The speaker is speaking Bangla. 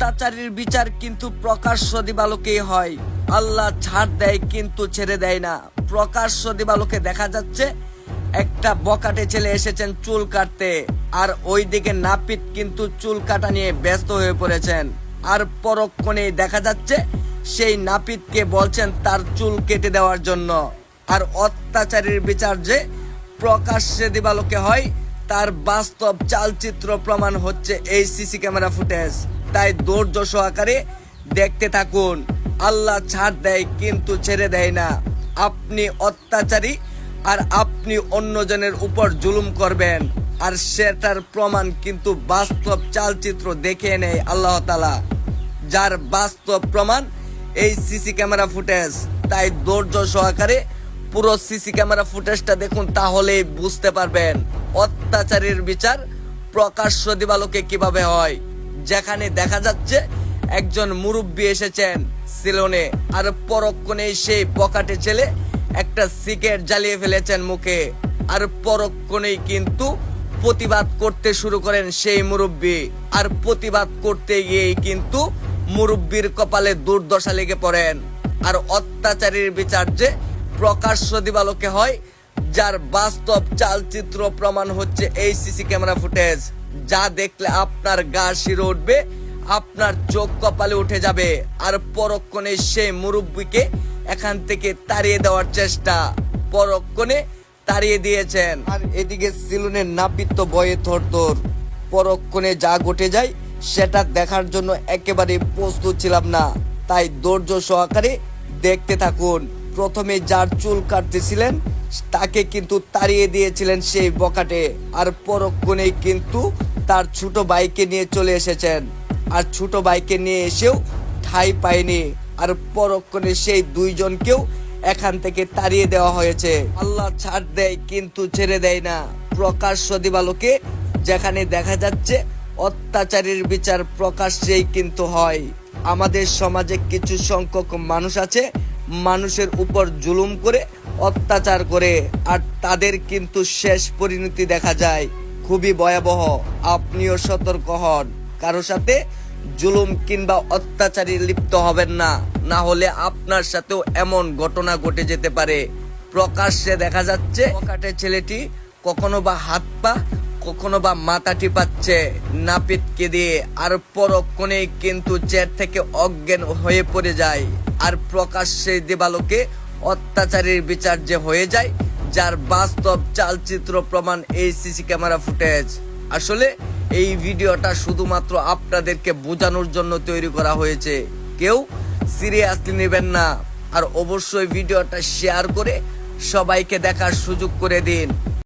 অত্যাচারীর বিচার কিন্তু প্রকাশ্য দিবালোকেই হয়। আল্লাহ ছাড় দেয় কিন্তু ছেড়ে দেয় না। প্রকাশ্য দিবালোকে দেখা যাচ্ছে, একটা বকাটে ছেলে এসেছেন চুল কাটতে, আর ওইদিকে নাপিত কিন্তু চুল কাটা নিয়ে ব্যস্ত হয়ে পড়েছেন। আর পরক্ষণে দেখা যাচ্ছে, সেই নাপিতকে বলছেন তার চুল কেটে দেওয়ার জন্য। আর অত্যাচারীর বিচার যে প্রকাশ্যে দিবালোকে হয়, তার বাস্তব চালচিত্র প্রমাণ হচ্ছে এই সিসি ক্যামেরা ফুটেজ। তাই ধৈর্য সহকারে দেখতে থাকুন। আল্লাহ ছাড় দেয় কিন্তু ছেড়ে দেয় না। আপনি অত্যাচারী আর আপনি অন্যজনের উপর জুলুম করবেন। আর সেটার প্রমাণ কিন্তু বাস্তব চালচিত্র দেখে নেয় আল্লাহ তালা যার বাস্তব প্রমাণ এই সিসি ক্যামেরা ফুটেজ। তাই ধৈর্য সহকারে পুরো সিসি ক্যামেরা ফুটেজটা দেখুন, তাহলেই বুঝতে পারবেন অত্যাচারীর বিচার প্রকাশ্য দিবালোকে কীভাবে হয়। যেখানে দেখা যাচ্ছে একজন মুরব্বী এসেছেন সিলনে, আর পরক্ষণে সেই পকাটে ছেলে একটা সিগারেট জ্বালিয়ে ফেলেছেন মুখে। আর পরক্ষণেই কিন্তু প্রতিবাদ করতে শুরু করেন সেই মুরব্বী। আর প্রতিবাদ করতে গিয়েই কিন্তু মুরব্বীর কপালে দুর্দশা লেগে পড়েন। আর অত্যাচারীর বিচার যে প্রকাশ্য দিবালোকে হয় যার বাস্তব চালচিত্র প্রমাণ হচ্ছে এই সিসি ক্যামেরা ফুটেজ যা দেখলে আপনার গা শিরে উঠবে, আপনার চোখ কপালে উঠে যাবে। আর পরক্ষণে সেই মুরব্বীকে এখান থেকে তাড়িয়ে দেওয়ার চেষ্টা। পরক্ষণে তাড়িয়ে দিয়েছেন। আর এদিকে সিলুনের নাপিত বয়ে থর থর। পরক্ষণে যা ঘটে যায়, সেটা দেখার জন্য একেবারে প্রস্তুত ছিলাম না। তাই ধৈর্য সহকারে দেখতে থাকুন। প্রথমে যার চুল কাটতেছিলেন তাকে কিন্তু তাড়িয়ে দিয়েছিলেন সেই বকাটে। আর পরক্ষণেই কিন্তু তার ছোট বাইকে নিয়ে চলে এসেছেন। আর ছোট বাইকে নিয়ে এসেও ঠাই পায়নি। আর পরক্ষণে সেই দুইজনকেও এখান থেকে তাড়িয়ে দেওয়া হয়েছে। আল্লাহ ছাড় দেয় কিন্তু ছেড়ে দেয় না। প্রকাশ্য দিবালোকে যেখানে দেখা যাচ্ছে অত্যাচারীর বিচার প্রকাশ্যেই কিন্তু হয়। আমাদের সমাজে কিছু সংখ্যক মানুষ আছে, মানুষের উপর জুলুম করে অত্যাচার করে, আর তাদের কিন্তু শেষ পরিণতি দেখা যায়। খুবই ভয়াবহ। আপনিও সতর্ক হন। কারও সাথে জুলুম কিংবা অত্যাচারী লিপ্ত হবেন না। না হলে আপনার সাথেও এমন ঘটনা ঘটে যেতে পারে। প্রকাশ্যে দেখা যাচ্ছে পকাটে ছেলেটি কখনো বা হাত পা, কখনো বা মাথা টিপাচ্ছে। নাপিতকে দিয়ে আর পরক্ষণেই কিন্তু চেয়ার থেকে অজ্ঞান হয়ে পড়ে যায়। আর প্রকাশ্যে দেবালোকে অত্যাচারীর বিচার যে হয়ে যায়, যার বাস্তব চালচিত্র প্রমাণ এই সিসি ক্যামেরা ফুটেজ আসলে এই ভিডিওটা শুধুমাত্র আপনাদেরকে বোঝানোর জন্য তৈরি করা হয়েছে। কেউ সিরিয়াসলি নেবেন না। আর অবশ্যই ভিডিওটা শেয়ার করে সবাইকে দেখার সুযোগ করে দিন।